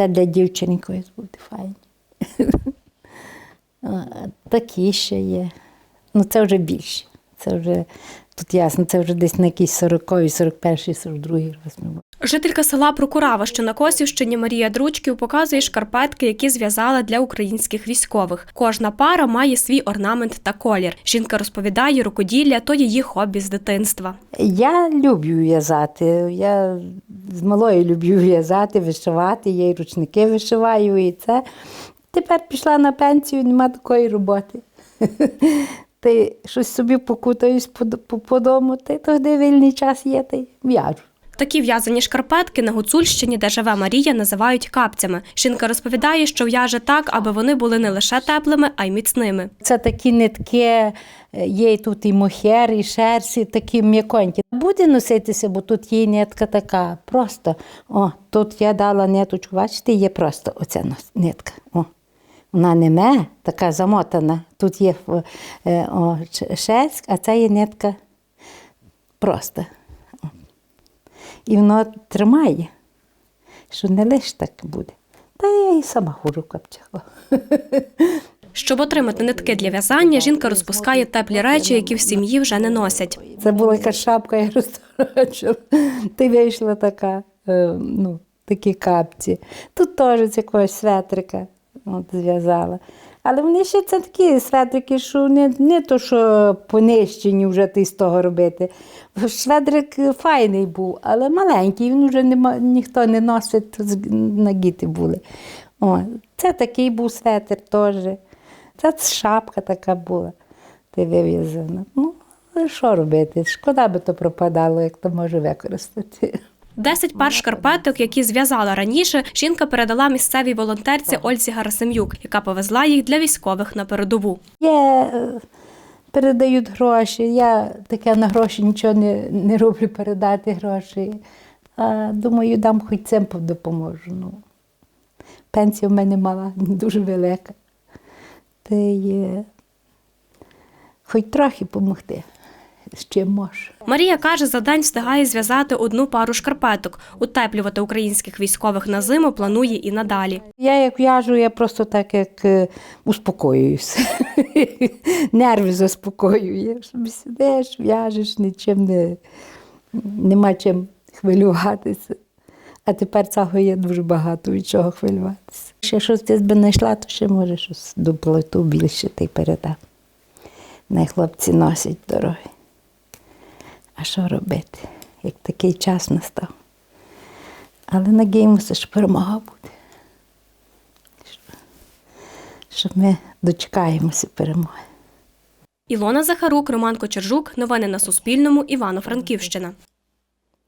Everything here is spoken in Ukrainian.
Це для дівчинки буде файні. Такі ще є. Ну, це вже більше. Це вже тут ясно, це вже десь на якийсь 40 41-й, 42-й розмір. Жителька села Прокурава, що на Косівщині Марія Дручків показує шкарпетки, які зв'язала для українських військових. Кожна пара має свій орнамент та колір. Жінка розповідає, рукоділля то її хобі з дитинства. Я люблю в'язати. Я з малої люблю в'язати, вишивати, я й ручники вишиваю, і це. Тепер пішла на пенсію, нема такої роботи. Ти щось собі покутаюсь по, по, по дому, ти тоді вільний час є, ти в'яжу. Такі в'язані шкарпетки на Гуцульщині, де живе Марія, називають капцями. Жінка розповідає, що в'яже так, аби вони були не лише теплими, а й міцними. Це такі нитки, е, є і тут і мохер, і шерсть, і такі м'яконькі. Буде носитися, бо тут є нитка така. Просто. О, тут я дала ниточку, бачите, є просто оця нитка. О. Вона не ме, така замотана. Тут є е, о, шерсть, а це є нитка просто. О. І воно тримає, що не лише так буде. Та я і сама хожу в. Щоб отримати нитки для в'язання, жінка розпускає теплі речі, які в сім'ї вже не носять. Це була якась шапка, я розторочила. Ти вийшла така, е, ну, такі капці. Тут теж з якогось светрика от, зв'язала. Але вони ще це такі светрики, що не, не то, що понищені вже ти з того робити. Шведрик файний був, але маленький, він вже нема, ніхто не носить, з- нагіти були. О, це такий був светр теж. Це шапка така була, ти вив'язана. Ну, що робити? Шкода би то пропадало, як то може використати. Десять пар шкарпеток, які зв'язала раніше, жінка передала місцевій волонтерці Ользі Гарасим'юк, яка повезла їх для військових на передову. Є, е, передають гроші. Я таке на гроші нічого не, не роблю, передати гроші. А думаю, дам хоч цим допоможу. Ну, пенсія в мене мала, дуже велика. Та хоч трохи допомогти, з чим можу. Марія каже, за день встигає зв'язати одну пару шкарпеток. Утеплювати українських військових на зиму планує і надалі. Я як в'яжу, я просто так як е, успокоююся. Нерви заспокоює. Сидиш, в'яжеш, нічим не, нема чим хвилюватися. А тепер цього є дуже багато від чого хвилюватися. Ще щось ти би знайшла, то ще може щось до плиту більше ти передам. Не хлопці носять дороги. А що робити, як такий час настав? Але надіємося, що перемога буде. Що ми дочекаємося перемоги. Ілона Захарук, Роман Кочержук. Новини на Суспільному. Івано-Франківщина.